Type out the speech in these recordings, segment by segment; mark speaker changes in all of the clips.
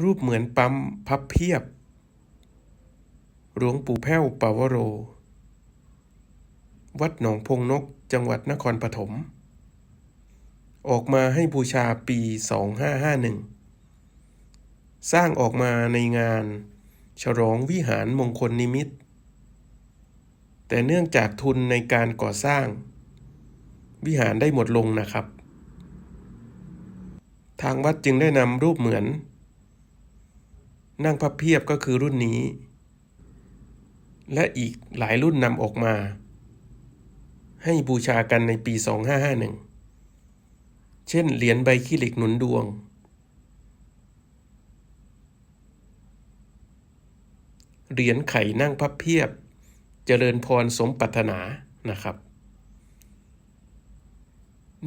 Speaker 1: รูปเหมือนปั๊มพับเพียบ หลวงปู่แพ้วปาวโร วัดหนองพงนกจังหวัดนครปฐม ออกมาให้บูชาปี 2551 สร้างออกมาในงานฉลองวิหารมงคลนิมิต แต่เนื่องจากทุนในการก่อสร้าง วิหารได้หมดลงนะครับ ทางวัดจึงได้นำรูปเหมือน นั่งพับเพียบก็คือรุ่นนี้ และอีกหลายรุ่นนำออกมา ให้บูชากันในปี 2551 เช่นเหรียญใบขี้เหล็กหนุนดวง เหรียญไข่นั่งพับเพียบ เจริญพรสมปรารถนานะครับ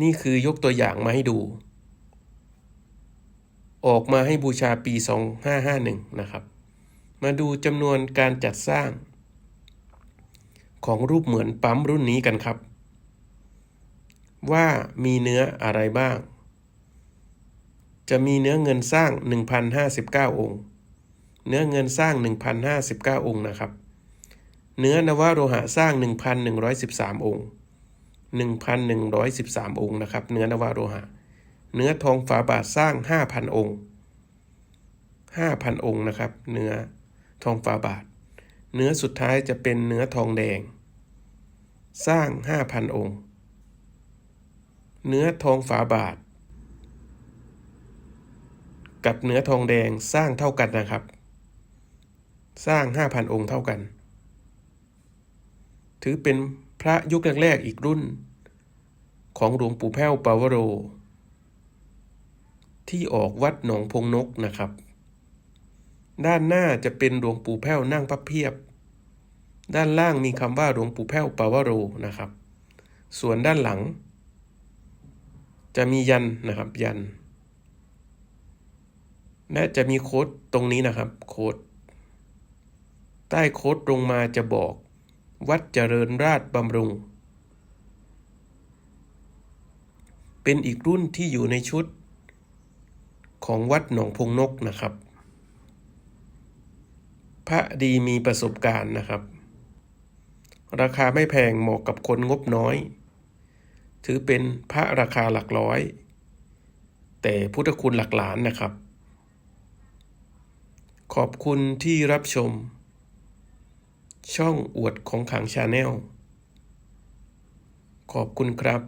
Speaker 1: นี่คือยกตัวอย่างมาให้ดู ออกมาให้บูชาปี 2551 นะครับ มาดูจำนวนการจัดสร้าง ของรูปเหมือนปั๊มรุ่นนี้กันครับ ว่ามีเนื้ออะไรบ้าง จะมีเนื้อเงินสร้าง 1,059 องค์ เนื้อเงินสร้าง 1,059 องค์นะครับ เนื้อนวโรหะสร้าง 1,113 องค์ 1,113 องค์นะครับ เนื้อนวโรหะ เนื้อทองฝาบาทสร้าง 5,000 องค์ 5,000 องค์นะครับ เนื้อทองฝาบาท เนื้อสุดท้ายจะเป็นเนื้อทองแดง สร้าง 5,000 องค์ เนื้อทองฝาบาท กับเนื้อทองแดงสร้างเท่ากันนะครับ สร้าง 5,000 องค์เท่ากัน ถือเป็นพระยุคแรกๆอีกรุ่น ของหลวงปู่แพ้วปาวโร ที่ออกวัดหนองพงนกนะครับ ด้านหน้าจะเป็นหลวงปู่แพ้วนั่งพับเพียบ ด้านล่างมีคำว่าหลวงปู่แพ้วปาวโรนะครับ ส่วนด้านหลัง จะมียันนะครับยัน และจะมีโค้ดตรงนี้นะครับ โค้ดใต้โค้ดลงมาจะบอก วัดเจริญราชบำรุง เป็นอีกรุ่นที่อยู่ในชุด ของวัดหนองพงนกนะครับ พระดีมีประสบการณ์นะครับ ราคาไม่แพงเหมาะกับคนงบน้อย ถือเป็นพระราคาหลักร้อย แต่พุทธคุณหลักล้านนะครับ ขอบคุณที่รับชม ช่องอวดของขังชาแนลขอบคุณครับ